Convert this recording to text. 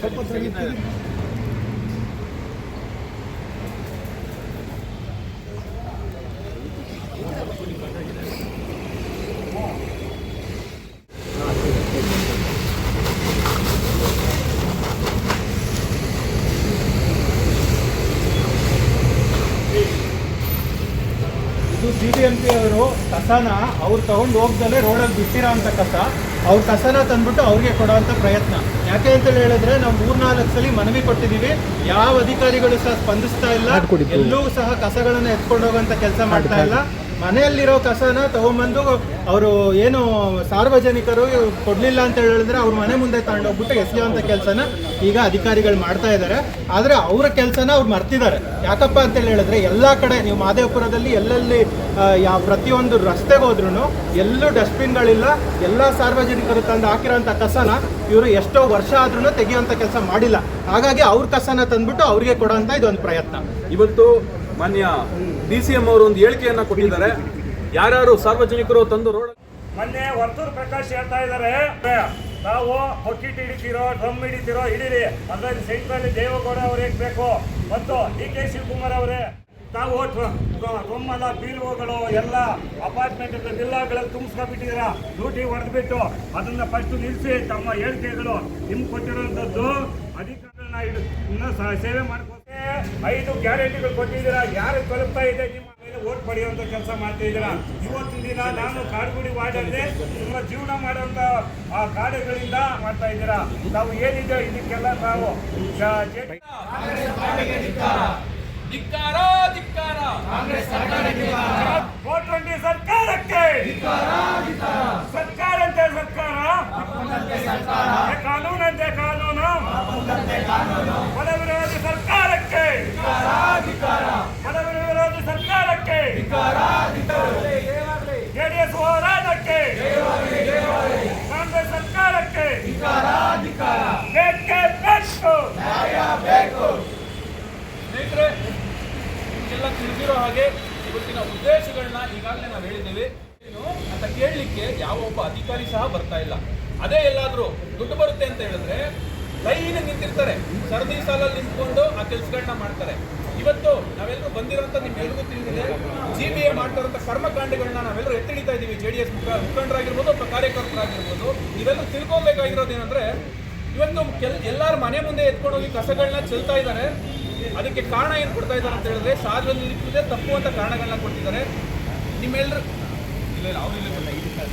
怎么回事？ಇದು C B M P ಅವರು ಕಸನ ಅವ್ರು ತಗೊಂಡು ಹೋಗ್ದಲ್ಲೇ ರೋಡಲ್ಲಿ ಬಿಟ್ಟಿರೋ ಅಂತ ಕಸ ಅವ್ರ ಕಸನ ತಂದ್ಬಿಟ್ಟು ಅವ್ರಿಗೆ ಕೊಡೋವಂಥ ಪ್ರಯತ್ನ. ಯಾಕೆ ಅಂತೇಳಿ ಹೇಳಿದ್ರೆ ನಾವು ಮೂರ್ನಾಲ್ಕು ಸಲ ಮನವಿ ಕೊಟ್ಟಿದ್ದೀವಿ. ಯಾವ ಅಧಿಕಾರಿಗಳು ಸಹ ಸ್ಪಂದಿಸ್ತಾ ಇಲ್ಲ. ಎಲ್ಲೂ ಸಹ ಕಸಗಳನ್ನು ಎತ್ಕೊಂಡು ಹೋಗುವಂತ ಕೆಲಸ ಮಾಡ್ತಾ ಇಲ್ಲ. ಮನೆಯಲ್ಲಿರೋ ಕಸನ ತಗೊಂಬಂದು ಅವರು ಏನು ಸಾರ್ವಜನಿಕರು ಕೊಡ್ಲಿಲ್ಲ ಅಂತ ಹೇಳಿದ್ರೆ ಅವ್ರ ಮನೆ ಮುಂದೆ ತಗೊಂಡೋಗ್ಬಿಟ್ಟು ಎಸೆಯುವಂಥ ಕೆಲಸನ ಈಗ ಅಧಿಕಾರಿಗಳು ಮಾಡ್ತಾ ಇದ್ದಾರೆ. ಆದರೆ ಅವರ ಕೆಲಸನ ಅವ್ರು ಮರ್ತಿದ್ದಾರೆ. ಯಾಕಪ್ಪ ಅಂತ ಹೇಳಿದ್ರೆ ಎಲ್ಲ ಕಡೆ ನೀವು ಮಾದೇವಪುರದಲ್ಲಿ ಎಲ್ಲೆಲ್ಲಿ ಯಾವ ಪ್ರತಿಯೊಂದು ರಸ್ತೆಗೆ ಹೋದ್ರೂ ಎಲ್ಲೂ ಡಸ್ಟ್ಬಿನ್ಗಳಿಲ್ಲ. ಎಲ್ಲ ಸಾರ್ವಜನಿಕರು ತಂದು ಹಾಕಿರೋಂಥ ಕಸನ ಇವರು ಎಷ್ಟೋ ವರ್ಷ ಆದ್ರೂ ತೆಗೆಯುವಂಥ ಕೆಲಸ ಮಾಡಿಲ್ಲ. ಹಾಗಾಗಿ ಅವ್ರ ಕಸನ ತಂದ್ಬಿಟ್ಟು ಅವ್ರಿಗೆ ಕೊಡೋಂಥ ಇದೊಂದು ಪ್ರಯತ್ನ. ಇವತ್ತು ಮಾನ್ಯ ಡಿ ಸಿ ಎಂ ಅವರು ಒಂದು ಹೇಳಿಕೆಯನ್ನ ಕೊಟ್ಟಿದ್ದಾರೆ. ಯಾರ್ಯಾರು ಸಾರ್ವಜನಿಕರು ತಂದು ರೋಡ್ ಮೊನ್ನೆ ವರ್ತೂರ್ ಪ್ರಕಾಶ್ ಹೇಳ್ತಾ ಇದ್ದಾರೆ. ನಾವು ಹೊಕ್ಕಿಟ್ಟು ಹಿಡಿತೀರೋ, ಡ್ರಮ್ ಹಿಡಿತೀರೋ, ಹಿಡೀರಿ. ಅದರಲ್ಲಿ ಸೆಂಟ್ರಲ್ಲಿ ದೇವೇಗೌಡ ಅವ್ರು ಬೇಕು? ಮತ್ತು ಡಿ ಕೆ ಶಿವಕುಮಾರ್ ಅವರೇ, ತಾವು ಡ್ರಮ್ಮಲ್ಲ ಅಲ್ಲ ಬೀಳುವಗಳು, ಎಲ್ಲ ಅಪಾರ್ಟ್ಮೆಂಟ್ ಬಿಲ್ಲಾಗಳಲ್ಲಿ ತುಂಬಿಸ್ಕೊಂಡ್ಬಿಟ್ಟಿದ್ದೀರ? ಡ್ಯೂಟಿ ಹೊಡೆದ್ಬಿಟ್ಟು ಅದನ್ನ ಫಸ್ಟ್ ನಿಲ್ಲಿಸಿ ತಮ್ಮ ಹೇಳಿಕೆಗಳು. ನಿಮ್ಗೆ ಕೊಟ್ಟಿರೋಂಥದ್ದು ಅಧಿಕಾರಿಗಳನ್ನ ಸೇವೆ ಮಾಡ್ಕೊತೆ ಐದು ಗ್ಯಾರಂಟಿಗಳು ಕೊಟ್ಟಿದ್ದೀರಾ? ಯಾರು ತಲುಪ್ತಾ ಇದೆ? ನಿಮ್ಮ ಮೇಲೆ ಓಟ್ ಪಡೆಯುವಂತ ಕೆಲಸ ಮಾಡ್ತಾ ಇದ್ದೀರಾ? ಇವತ್ತಿನ ದಿನ ನಾನು ಕಾಡುಗುಡಿ ವಾರ್ಡಲ್ಲಿ ನಿಮ್ಮ ಜೀವನ ಮಾಡುವಂತ ಆ ಕಾರ್ಯಗಳಿಂದ ಮಾಡ್ತಾ ಇದ್ದೀರಾ? ನಾವು ಏನಿದೆ? ಇದಕ್ಕೆಲ್ಲ ನಾವು ಧಿಕ್ಕಾರ ಧಿಕ್ಕಾರ. ವೋಟ್ ಬಂಡಿ ಸರ್ಕಾರಕ್ಕೆ. ಸರ್ಕಾರಂತೆ ಸರ್ಕಾರ. ಕಾನೂನಂತೆ ಕಾನೂನು. ಬಡ ವಿರೋಧಿ ಸರ್ಕಾರಕ್ಕೆ ಬಡ ವಿರೋಧಿ ಸರ್ಕಾರಕ್ಕೆ ಜೆಡಿಎಸ್ ಹೋರಾಟಕ್ಕೆ ಕಾಂಗ್ರೆಸ್ ಸರ್ಕಾರಕ್ಕೆ ಬೇಕೇ ಬೇಕು. ಸ್ನೇಹಿತರೆ ನಿಮಗೆಲ್ಲ ತಿಳಿದಿರೋ ಹಾಗೆ ಇವತ್ತಿನ ಉದ್ದೇಶಗಳನ್ನ ಈಗಾಗಲೇ ನಾವು ಹೇಳಿದ್ದೇವೆ. ಏನು ಅಂತ ಕೇಳಲಿಕ್ಕೆ ಯಾವ ಒಬ್ಬ ಅಧಿಕಾರಿ ಸಹ ಬರ್ತಾ ಇಲ್ಲ. ಅದೇ ಎಲ್ಲಾದರೂ ದುಡ್ಡು ಬರುತ್ತೆ ಅಂತ ಹೇಳಿದ್ರೆ ಲೈನ್ ನಿಂತಿರ್ತಾರೆ. ಸರದಿ ಸಾಲಲ್ಲಿ ನಿಂತ್ಕೊಂಡು ಆ ಕೆಲಸಗಳನ್ನ ಮಾಡ್ತಾರೆ. ಬಂದಿರೋಂಥ ನಿಮ್ಗೆಲ್ರಿಗೂ ತಿಳಿದಿದೆ. ಜಿ ಬಿ ಎ ಮಾಡ್ತಾರಂಥ ಕರ್ಮಕಾಂಡಗಳನ್ನ ನಾವೆಲ್ಲರೂ ಎತ್ತಿಡಿತಾ ಇದ್ದೀವಿ. ಜೆ ಡಿ ಎಸ್ ಮುಖಂಡರಾಗಿರ್ಬೋದು ಅಥವಾ ಕಾರ್ಯಕರ್ತರಾಗಿರ್ಬೋದು. ಇವೆಲ್ಲ ತಿಳ್ಕೊಬೇಕಾಗಿರೋದು ಏನಂದ್ರೆ ಇವತ್ತು ಕೆಲ, ಎಲ್ಲರ ಮನೆ ಮುಂದೆ ಎತ್ಕೊಂಡು ಹೋಗಿ ಕಸಗಳನ್ನ ಚೆಲ್ತಾ ಇದ್ದಾರೆ. ಅದಕ್ಕೆ ಕಾರಣ ಏನು ಕೊಡ್ತಾ ಇದ್ದಾರೆ ಅಂತ ಹೇಳಿದ್ರೆ ಸಾರ್ವಜನಿಕ ತಪ್ಪುವಂತ ಕಾರಣಗಳನ್ನ ಕೊಡ್ತಿದ್ದಾರೆ ನಿಮ್ಮೆಲ್ಲರೂ ಇಲ್ಲ ಅವ್ರು ಇಲ್ಲೇ.